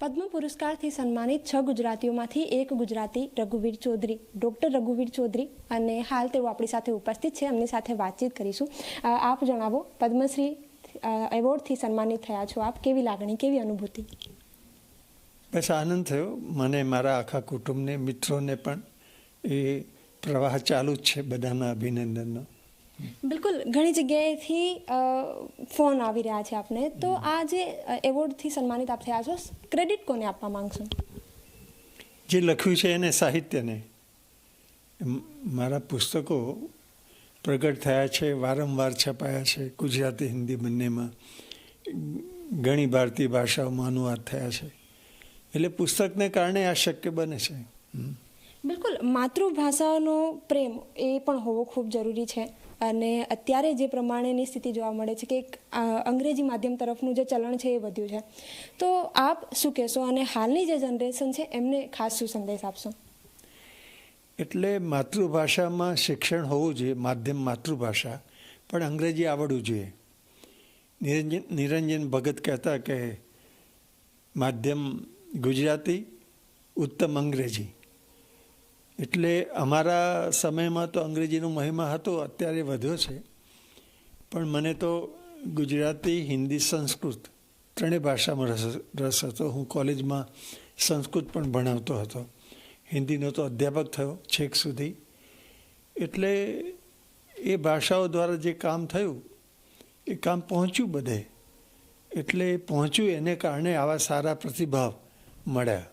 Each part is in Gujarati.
પદ્મ પુરસ્કારથી સન્માનિત છ ગુજરાતીઓમાંથી એક ગુજરાતી રઘુવીર ચૌધરી ડૉક્ટર રઘુવીર ચૌધરી અને હાલ તેઓ આપણી સાથે ઉપસ્થિત છે. એમની સાથે વાતચીત કરીશું. આપ જણાવો, પદ્મશ્રી એવોર્ડથી સન્માનિત થયા છો આપ. કેવી લાગણી, કેવી અનુભૂતિ? બસ આનંદ થયો. મને મારા આખા કુટુંબને, મિત્રોને પણ એ પ્રવાહ ચાલુ જ છે બધાના અભિનંદનનો. બિલકુલ ઘણી જગ્યાએથી ફોન આવી રહ્યા છે આપને. તો આ જે એવોર્ડથી સન્માનિત આપ થયા છો ક્રેડિટ કોને આપવા માંગશો? જે લખ્યું છે એને સાહિત્યને. મારા પુસ્તકો પ્રગટ થયા છે વારંવાર છપાયા છે ગુજરાતી હિન્દી બંનેમાં. ઘણી ભારતીય ભાષાઓમાં અનુવાદ થયા છે. એટલે પુસ્તકને કારણે આ શક્ય બને છે. બિલકુલ માતૃભાષાનો પ્રેમ એ પણ હોવો ખૂબ જરૂરી છે. અને અત્યારે જે પ્રમાણેની સ્થિતિ જોવા મળે છે કે એક, અંગ્રેજી માધ્યમ તરફનું જે ચલણ છે એ વધ્યું છે. તો આપ શું કહેશો અને હાલની જે જનરેશન છે એમને ખાસ શું સંદેશ આપશો? એટલે માતૃભાષામાં શિક્ષણ હોવું જોઈએ માધ્યમ માતૃભાષા પણ અંગ્રેજી આવડવું જોઈએ. નિરંજન નિરંજન ભગત કહેતા કે માધ્યમ ગુજરાતી ઉત્તમ અંગ્રેજી. એટલે અમારા સમયમાં તો અંગ્રેજીનો મહિમા હતો, અત્યારે વધ્યો છે. પણ મને તો ગુજરાતી, હિન્દી સંસ્કૃત ત્રણેય ભાષામાં રસ રસ હતો. હું કોલેજમાં સંસ્કૃત પણ ભણાવતો હતો. હિન્દીનો તો અધ્યાપક થયો છેક સુધી. એટલે એ ભાષાઓ દ્વારા જે કામ થયું, એ કામ પહોંચ્યું બધે. એટલે પહોંચ્યું એને કારણે આવા સારા પ્રતિભાવ મળ્યા.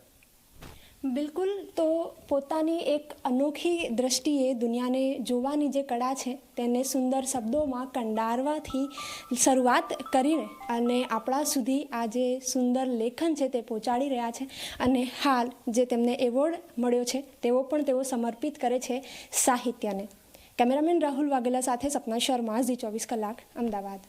બિલકુલ, તો પોતાની એક અનોખી દ્રષ્ટિએ દુનિયાને જોવાની જે કળા છે, તેને સુંદર શબ્દોમાં કંડારવાથી શરૂઆત કરીને અને આપણા સુધી આ જે સુંદર લેખન છે તે પહોંચાડી રહ્યા છે અને હાલ જે તેમને એવોર્ડ મળ્યો છે તેવો પણ તેઓ સમર્પિત કરે છે સાહિત્યને. કેમેરામેન રાહુલ વાઘેલા સાથે સપના શર્મા, ઝી ચોવીસ કલાક, અમદાવાદ.